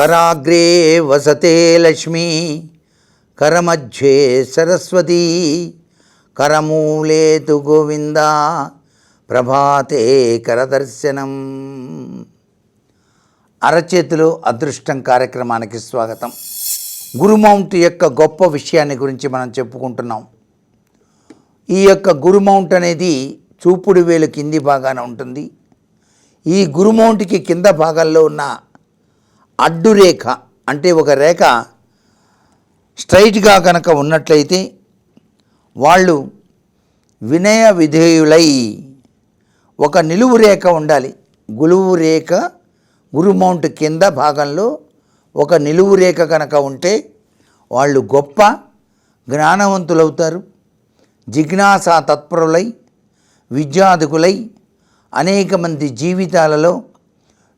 కరాగ్రే వసతే లక్ష్మీ కరమధ్యే సరస్వతీ కరమూలే తు గోవింద ప్రభాతే కరదర్శనం. అరచేతిలో అదృష్టం కార్యక్రమానికి స్వాగతం. గురుమౌంట్ యొక్క గొప్ప విషయాన్ని గురించి మనం చెప్పుకుంటున్నాం. ఈ యొక్క గురుమౌంట్ అనేది చూపుడు వేలు కింది భాగాన ఉంటుంది. ఈ గురుమౌంట్కి కింద భాగంలో ఉన్న అడ్డు రేఖ అంటే ఒక రేఖ స్ట్రైట్గా కనుక ఉన్నట్లయితే వాళ్ళు వినయ విధేయులై ఒక నిలువు రేఖ ఉండాలి. గులువు రేఖ గురుమౌంట్ కింద భాగంలో ఒక నిలువు రేఖ కనుక ఉంటే వాళ్ళు గొప్ప జ్ఞానవంతులవుతారు. జిజ్ఞాసా తత్పరులై విద్యాధికులై అనేక మంది జీవితాలలో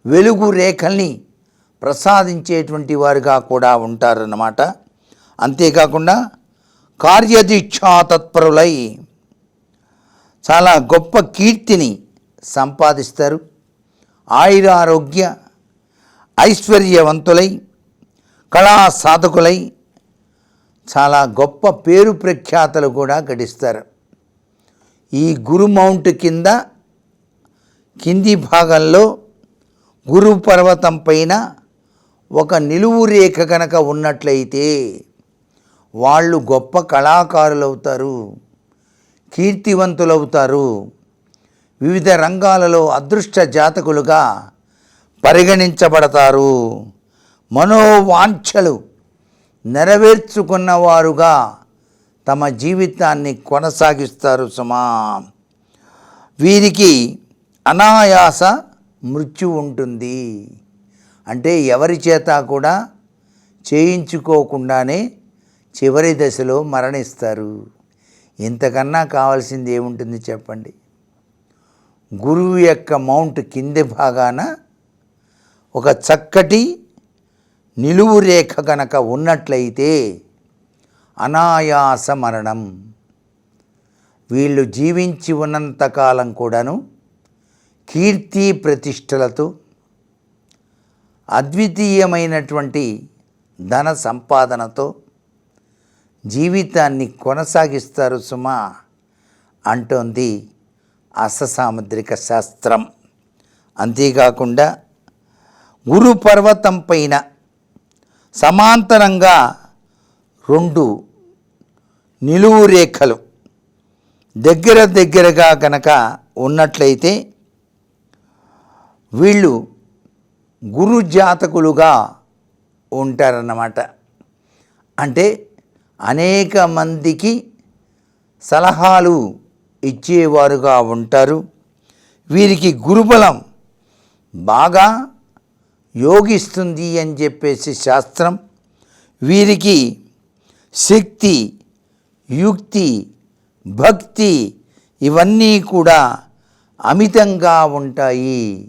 వెలుగు రేఖల్ని ప్రసాదించేటువంటి వారుగా కూడా ఉంటారన్నమాట. అంతేకాకుండా కార్యదీక్షా తత్పరులై చాలా గొప్ప కీర్తిని సంపాదిస్తారు. ఆయురారోగ్య ఐశ్వర్యవంతులై కళా సాధకులై చాలా గొప్ప పేరు ప్రఖ్యాతలు కూడా గడిస్తారు. ఈ గురు మౌంట్ కింద కింది భాగంలో గురు పర్వతం పైన ఒక నిలువు రేఖ కనుక ఉన్నట్లయితే వాళ్ళు గొప్ప కళాకారులు అవుతారు కీర్తివంతులవుతారు వివిధ రంగాలలో అదృష్ట జాతకులుగా పరిగణించబడతారు. మనోవాంఛలు నెరవేర్చుకున్నవారుగా తమ జీవితాన్ని కొనసాగిస్తారు సుమా. వీరికి అనాయాస మృత్యు ఉంటుంది. అంటే ఎవరి చేత కూడా చేయించుకోకుండానే చివరి దశలో మరణిస్తారు. ఇంతకన్నా కావాల్సింది ఏముంటుంది చెప్పండి? గురువు యొక్క మౌంట్ కింది భాగాన ఒక చక్కటి నిలువు రేఖ కనుక ఉన్నట్లయితే అనాయాస మరణం. వీళ్ళు జీవించి ఉన్నంతకాలం కూడాను కీర్తి ప్రతిష్టలతో అద్వితీయమైనటువంటి ధన సంపాదనతో జీవితాన్ని కొనసాగిస్తారు సుమా అంటోంది అససాముద్రిక శాస్త్రం. అంతేకాకుండా గురు పర్వతం పైన సమాంతరంగా రెండు నిలువు రేఖలు దగ్గర దగ్గరగా కనుక ఉన్నట్లయితే వీళ్ళు గురు జాతకులుగా ఉంటారన్నమాట. అంటే అనేక మందికి సలహాలు ఇచ్చేవారుగా ఉంటారు. వీరికి గురుబలం బాగా యోగిస్తుంది అని చెప్పేసి శాస్త్రం వీరికి శక్తి యుక్తి భక్తి ఇవన్నీ కూడా అమితంగా ఉంటాయి.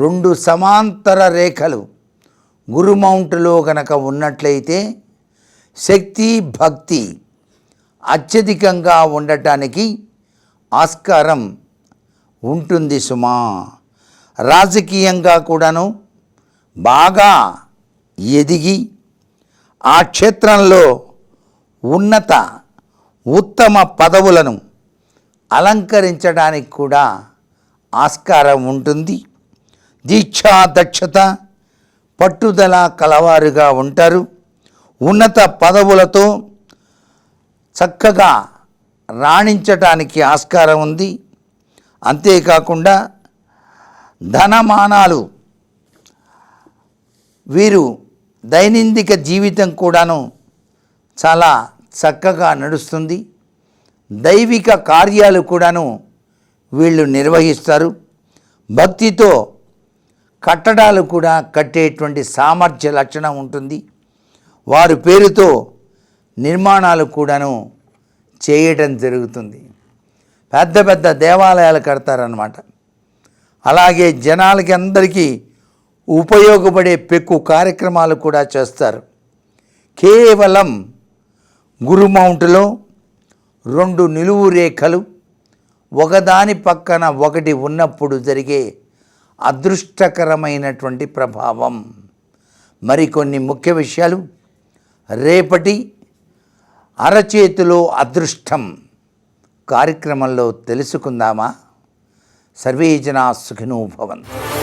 రెండు సమాంతర రేఖలు గురుమౌంట్లో కనుక ఉన్నట్లయితే శక్తి భక్తి అత్యధికంగా ఉండటానికి ఆస్కారం ఉంటుంది సుమా. రాజకీయంగా కూడాను బాగా ఎదిగి ఆ క్షేత్రంలో ఉన్నత ఉత్తమ పదవులను అలంకరించడానికి కూడా ఆస్కారం ఉంటుంది. దీక్షా దక్షత పట్టుదల కలవారుగా ఉంటారు. ఉన్నత పదవులతో చక్కగా రాణించటానికి ఆస్కారం ఉంది. అంతేకాకుండా ధనమానాలు వీరు దైనందిక జీవితం కూడాను చాలా చక్కగా నడుస్తుంది. దైవిక కార్యాలు కూడాను వీళ్ళు నిర్వహిస్తారు. భక్తితో కట్టడాలు కూడా కట్టేటువంటి సామర్థ్య లక్షణం ఉంటుంది. వారి పేరుతో నిర్మాణాలు కూడాను చేయటం జరుగుతుంది. పెద్ద పెద్ద దేవాలయాలు కడతారనమాట అలాగే జనాలకి అందరికీ ఉపయోగపడే పెక్కు కార్యక్రమాలు కూడా చేస్తారు. కేవలం గురు మౌంట్లో రెండు నిలువు రేఖలు ఒకదాని పక్కన ఒకటి ఉన్నప్పుడు జరిగే అదృష్టకరమైనటువంటి ప్రభావం. మరికొన్ని ముఖ్య విషయాలు. రేపటి అరచేతిలో అదృష్టం కార్యక్రమంలో తెలుసుకుందామా? సర్వేజనా సుఖినోభవంతు భవంతు.